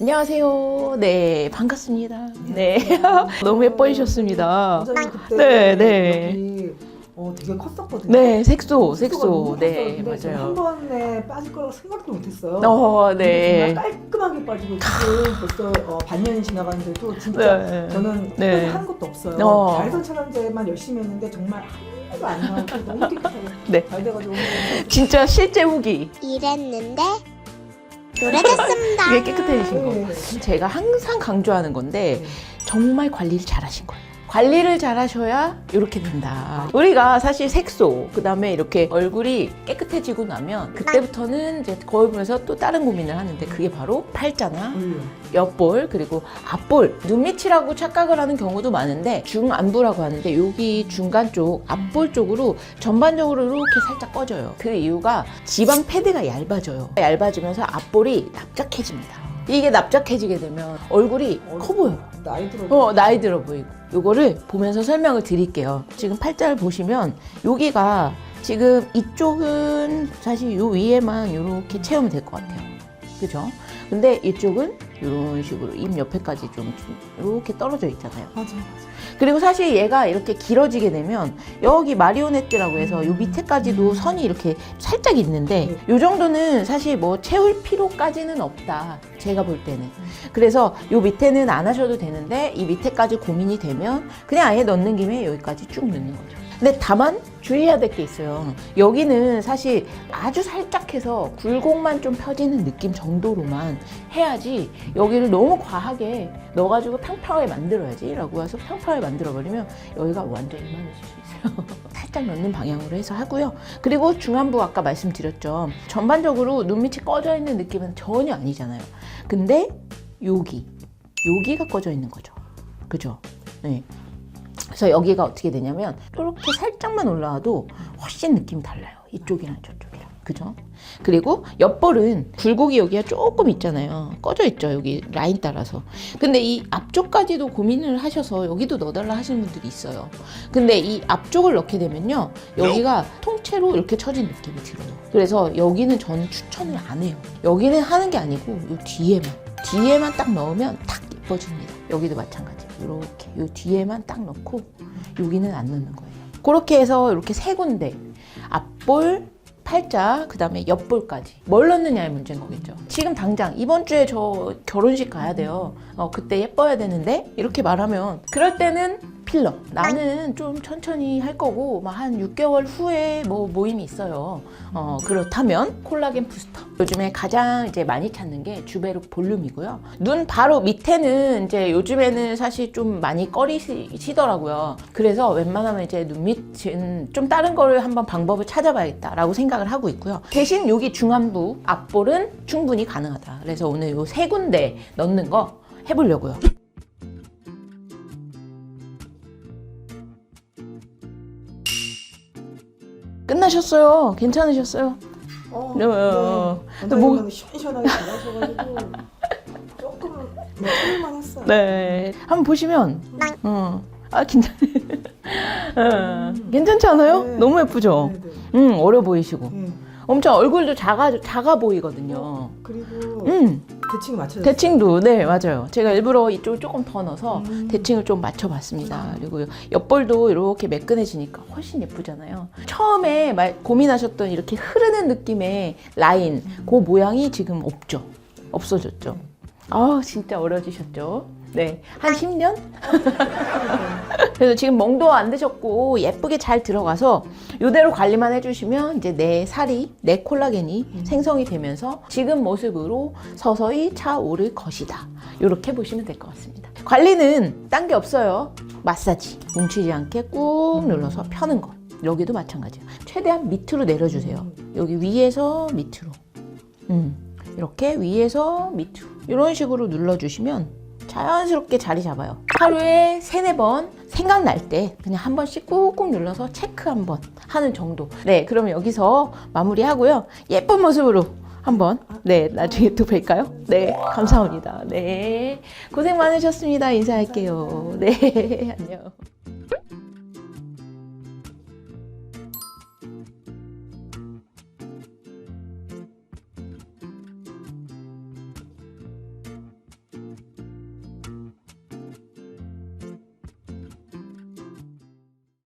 안녕하세요. 네, 반갑습니다. 네. 너무 예뻐지셨습니다. 원장님 그때 네, 네. 여기 어, 되게 컸었거든요. 네, 색소, 색소가 색소. 너무 네, 컸었는데 저는 한 맞아요. 번에 빠질 거라고 생각도 못했어요. 어, 근데 네. 정말 깔끔하게 빠지고 지금 벌써 어, 반년이 지나갔는데도 진짜 네. 저는 네. 네. 한 것도 없어요. 어. 자외선 차단제만 열심히 했는데 정말 하나도 안 나오고 너무 깨끗하게 네. 잘 돼가지고 진짜 실제 후기. 이랬는데 노래졌습니다. 이게 깨끗해지신 거. 네. 제가 항상 강조하는 건데 네. 정말 관리를 잘 하신 거예요. 관리를 잘 하셔야 이렇게 된다. 우리가 사실 색소, 그 다음에 이렇게 얼굴이 깨끗해지고 나면 그때부터는 이제 거울 보면서 또 다른 고민을 하는데 그게 바로 팔자나 음. 옆볼 그리고 앞볼 눈밑이라고 착각을 하는 경우도 많은데 중안부라고 하는데 여기 중간 쪽 앞볼 쪽으로 전반적으로 이렇게 살짝 꺼져요 그 이유가 지방 패드가 얇아져요 얇아지면서 앞볼이 납작해집니다 이게 납작해지게 되면 얼굴이 커 보여 나이 들어. 어 나이 들어 보이고 요거를 보면서 설명을 드릴게요 지금 팔자를 보시면 여기가 지금 이쪽은 사실 요 위에만 이렇게 채우면 될 것 같아요 그죠? 근데 이쪽은 이런 식으로 입 옆에까지 좀 이렇게 떨어져 있잖아요. 맞아 맞아. 그리고 사실 얘가 이렇게 길어지게 되면 여기 마리오네트라고 해서 요 밑에까지도 선이 이렇게 살짝 있는데 요 정도는 사실 뭐 채울 필요까지는 없다. 제가 볼 때는. 그래서 요 밑에는 안 하셔도 되는데 이 밑에까지 고민이 되면 그냥 아예 넣는 김에 여기까지 쭉 넣는 거죠. 근데 다만 주의해야 될 게 있어요. 여기는 사실 아주 살짝 해서 굴곡만 좀 펴지는 느낌 정도로만 해야지 여기를 너무 과하게 넣어가지고 평평하게 만들어야지 라고 해서 평평하게 만들어버리면 여기가 완전히 이만해질 수 있어요. 살짝 넣는 방향으로 해서 하고요. 그리고 중안부 아까 말씀드렸죠. 전반적으로 눈밑이 꺼져 있는 느낌은 전혀 아니잖아요. 근데 여기, 여기가 꺼져 있는 거죠. 그죠? 네. 그래서 여기가 어떻게 되냐면 이렇게 살짝만 올라와도 훨씬 느낌이 달라요. 이쪽이랑 저쪽이랑. 그죠? 그리고 옆볼은 굴곡이 여기가 조금 있잖아요. 꺼져 있죠. 여기 라인 따라서. 근데 이 앞쪽까지도 고민을 하셔서 여기도 넣어달라 하시는 분들이 있어요. 근데 이 앞쪽을 넣게 되면요. 여기가 통째로 이렇게 처진 느낌이 들어요. 그래서 여기는 저는 추천을 안 해요. 여기는 하는 게 아니고 이 뒤에만. 뒤에만 딱 넣으면 탁 예뻐집니다. 여기도 마찬가지. 이렇게 이 뒤에만 딱 넣고 여기는 안 넣는 거예요. 그렇게 해서 이렇게 세 군데 앞볼, 팔자, 그 다음에 옆볼까지 뭘 넣느냐의 문제인 거겠죠. 지금 당장 이번 주에 저 결혼식 가야 돼요. 어, 그때 예뻐야 되는데 이렇게 말하면 그럴 때는 필러. 나는 좀 천천히 할 거고 막 한 6개월 후에 뭐 모임이 있어요. 어, 그렇다면 콜라겐 부스터. 요즘에 가장 이제 많이 찾는 게 주베룩 볼륨이고요. 눈 바로 밑에는 이제 요즘에는 사실 좀 많이 꺼리시더라고요. 그래서 웬만하면 이제 눈 밑은 좀 다른 거를 한번 방법을 찾아봐야겠다라고 생각을 하고 있고요. 대신 여기 중안부 앞볼은 충분히 가능하다. 그래서 오늘 요 세 군데 넣는 거 해보려고요. 끝나셨어요? 괜찮으셨어요? 어, 네, 어. 네. 또 뭐- 원장님은 시원시원하게 잘하셔가지고 조금 뭐 참을만 했어요. 네. 한번 보시면, 어. 아, 긴장. 어. 괜찮지 않아요? 네. 너무 예쁘죠? 네, 네. 음, 어려 보이시고. 네. 엄청 얼굴도 작아, 작아 보이거든요. 어, 그리고 음, 대칭 맞춰. 대칭도, 네, 맞아요. 제가 일부러 이쪽을 조금 더 넣어서 음. 대칭을 좀 맞춰봤습니다. 그리고 옆볼도 이렇게 매끈해지니까 훨씬 예쁘잖아요. 처음에 말, 고민하셨던 이렇게 흐르는 느낌의 라인, 그 모양이 지금 없죠. 없어졌죠. 아, 진짜 어려지셨죠? 네. 한 10년? 그래서 지금 멍도 안 드셨고 예쁘게 잘 들어가서 이대로 관리만 해주시면 이제 내 살이, 내 콜라겐이 생성이 되면서 지금 모습으로 서서히 차오를 것이다. 이렇게 보시면 될 것 같습니다. 관리는 딴 게 없어요. 마사지. 뭉치지 않게 꾹 눌러서 펴는 것. 여기도 마찬가지예요. 최대한 밑으로 내려주세요. 여기 위에서 밑으로. 음, 이렇게 위에서 밑으로. 이런 식으로 눌러주시면 자연스럽게 자리 잡아요. 하루에 세네 번 생각날 때 그냥 한 번씩 꾹꾹 눌러서 체크 한 번 하는 정도. 네, 그럼 여기서 마무리하고요. 예쁜 모습으로 한번 네 나중에 또 뵐까요? 네, 감사합니다. 네, 고생 많으셨습니다. 인사할게요. 네, 안녕.